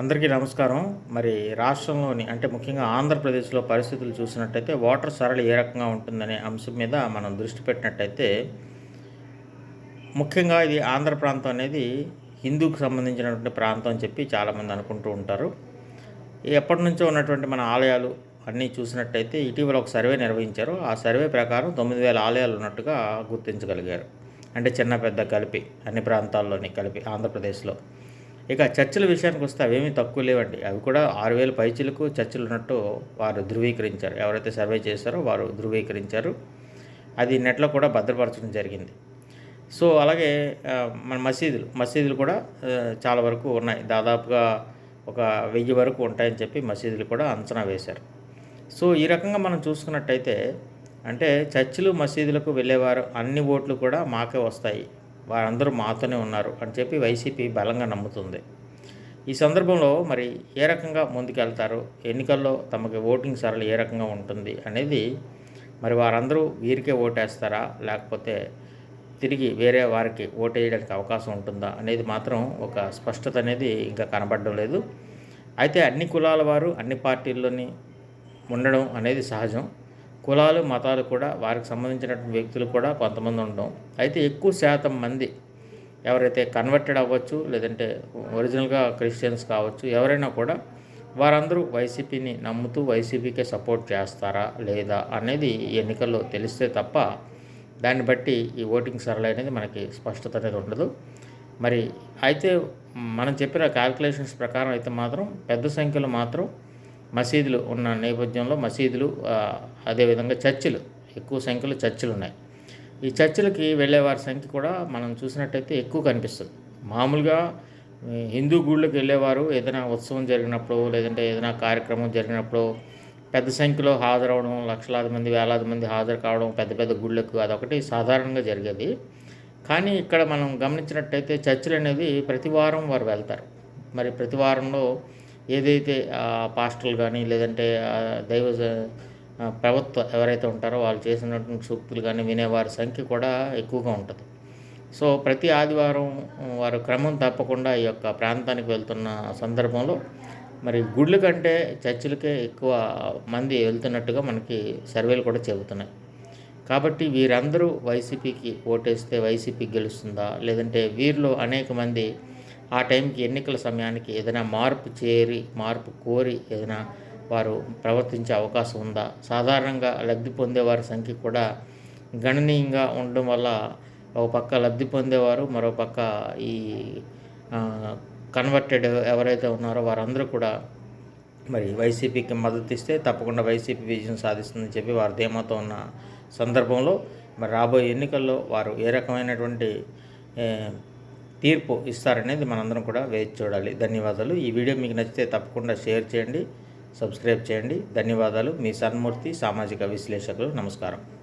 అందరికీ నమస్కారం. మరి రాష్ట్రంలోని అంటే ముఖ్యంగా ఆంధ్రప్రదేశ్లో పరిస్థితులు చూసినట్టయితే వాటర్ సరళి ఏ రకంగా ఉంటుందనే అంశం మీద మనం దృష్టి పెట్టినట్టయితే ముఖ్యంగా ఇది ఆంధ్ర ప్రాంతం అనేది హిందూకు సంబంధించినటువంటి ప్రాంతం అని చెప్పి చాలామంది అనుకుంటూ ఉంటారు. ఎప్పటి నుంచో ఉన్నటువంటి మన ఆలయాలు అన్నీ చూసినట్టయితే ఇటీవల ఒక సర్వే నిర్వహించారు. ఆ సర్వే ప్రకారం తొమ్మిది వేల ఆలయాలు ఉన్నట్టుగా గుర్తించగలిగారు. అంటే చిన్న పెద్ద కలిపి అన్ని ప్రాంతాల్లోని కలిపి ఆంధ్రప్రదేశ్లో. ఇక చర్చల విషయానికి వస్తే అవేమీ తక్కువ లేవండి. అవి కూడా ఆరు వేల పైచీలకు చర్చలు ఉన్నట్టు వారు ధృవీకరించారు. ఎవరైతే సర్వే చేశారో వారు ధృవీకరించారు. అది నెట్లో కూడా భద్రపరచడం జరిగింది. సో అలాగే మన మసీదులు మసీదులు కూడా చాలా వరకు ఉన్నాయి. దాదాపుగా ఒక వెయ్యి వరకు ఉంటాయని చెప్పి మసీదులు కూడా అంచనా వేశారు. సో ఈ రకంగా మనం చూసుకున్నట్టయితే అంటే చర్చిలు మసీదులకు వెళ్ళేవారు అన్ని ఓట్లు కూడా మాకే వస్తాయి. వారందరూ మాతోనే ఉన్నారు అని చెప్పి వైసీపీ బలంగా నమ్ముతుంది. ఈ సందర్భంలో మరి ఏ రకంగా ముందుకెళ్తారు? ఎన్నికల్లో తమకి ఓటింగ్ సరళి ఏ రకంగా ఉంటుంది అనేది మరి వారందరూ వీరికే ఓటేస్తారా? లేకపోతే తిరిగి వేరే వారికి ఓటేయడానికి అవకాశం ఉంటుందా? అనేది మాత్రం ఒక స్పష్టత అనేది ఇంకా కనబడడం లేదు. అయితే అన్ని కులాల వారు అన్ని పార్టీల్లోని ఉండడం అనేది సహజం. కులాలు మతాలు కూడా వారికి సంబంధించినటువంటి వ్యక్తులు కూడా కొంతమంది ఉండడం అయితే ఎక్కువ శాతం మంది ఎవరైతే కన్వర్టెడ్ అవ్వచ్చు లేదంటే ఒరిజినల్గా క్రిస్టియన్స్ కావచ్చు ఎవరైనా కూడా వారందరూ వైసీపీని నమ్ముతూ వైసీపీకే సపోర్ట్ చేస్తారా లేదా అనేది ఈ ఎన్నికల్లో తెలిస్తే తప్ప దాన్ని బట్టి ఈ ఓటింగ్ సరళి అనేది మనకి స్పష్టత అనేది ఉండదు. మరి అయితే మనం చెప్పిన క్యాల్కులేషన్స్ ప్రకారం అయితే మాత్రం పెద్ద సంఖ్యలో మాత్రం మసీదులు ఉన్న నేపథ్యంలో మసీదులు అదేవిధంగా చర్చిలు ఎక్కువ సంఖ్యలో చర్చిలు ఉన్నాయి. ఈ చర్చిలకి వెళ్ళేవారి సంఖ్య కూడా మనం చూసినట్టయితే ఎక్కువ కనిపిస్తుంది. మామూలుగా హిందూ గుళ్ళకి వెళ్ళేవారు ఏదైనా ఉత్సవం జరిగినప్పుడు లేదంటే ఏదైనా కార్యక్రమం జరిగినప్పుడు పెద్ద సంఖ్యలో హాజరవడం లక్షలాది మంది వేలాది మంది హాజరు కావడం పెద్ద పెద్ద గుళ్ళకు అదొకటి సాధారణంగా జరిగేది. కానీ ఇక్కడ మనం గమనించినట్టయితే చర్చిలు అనేది ప్రతి వారం వారు వెళ్తారు. మరి ప్రతి వారంలో ఏదైతే పాస్టర్లు కానీ లేదంటే దైవ ప్రభుత్వ ఎవరైతే ఉంటారో వాళ్ళు చేసినటువంటి సూక్తులు కానీ వినేవారి సంఖ్య కూడా ఎక్కువగా ఉంటుంది. సో ప్రతి ఆదివారం వారు క్రమం తప్పకుండా ఈ యొక్క ప్రాంతానికి వెళ్తున్న సందర్భంలో మరి గుళ్ళ కంటే చర్చిలకే ఎక్కువ మంది వెళ్తున్నట్టుగా మనకి సర్వేలు కూడా చెబుతున్నాయి. కాబట్టి వీరందరూ వైసీపీకి ఓటేస్తే వైసీపీ గెలుస్తుందా? లేదంటే వీరిలో అనేక మంది ఆ టైంకి ఎన్నికల సమయానికి ఏదైనా మార్పు చేరి మార్పు కోరి ఏదైనా వారు ప్రవర్తించే అవకాశం ఉందా? సాధారణంగా లబ్ధి పొందేవారి సంఖ్య కూడా గణనీయంగా ఉండడం వల్ల ఒక పక్క లబ్ధి పొందేవారు మరో పక్క ఈ కన్వర్టెడ్ ఎవరైతే ఉన్నారో వారందరూ కూడా మరి వైసీపీకి మద్దతు ఇస్తే తప్పకుండా వైసీపీ విజయం సాధిస్తుందని చెప్పి వారు ధీమాతో ఉన్న సందర్భంలో మరి రాబోయే ఎన్నికల్లో వారు ఏ రకమైనటువంటి తీర్పు ఇస్తారనేది మనందరం కూడా వేచి చూడాలి. ధన్యవాదాలు. ఈ వీడియో మీకు నచ్చితే తప్పకుండా షేర్ చేయండి సబ్స్క్రైబ్ చేయండి. ధన్యవాదాలు. మీ సన్మూర్తి సామాజిక విశ్లేషకులు నమస్కారం.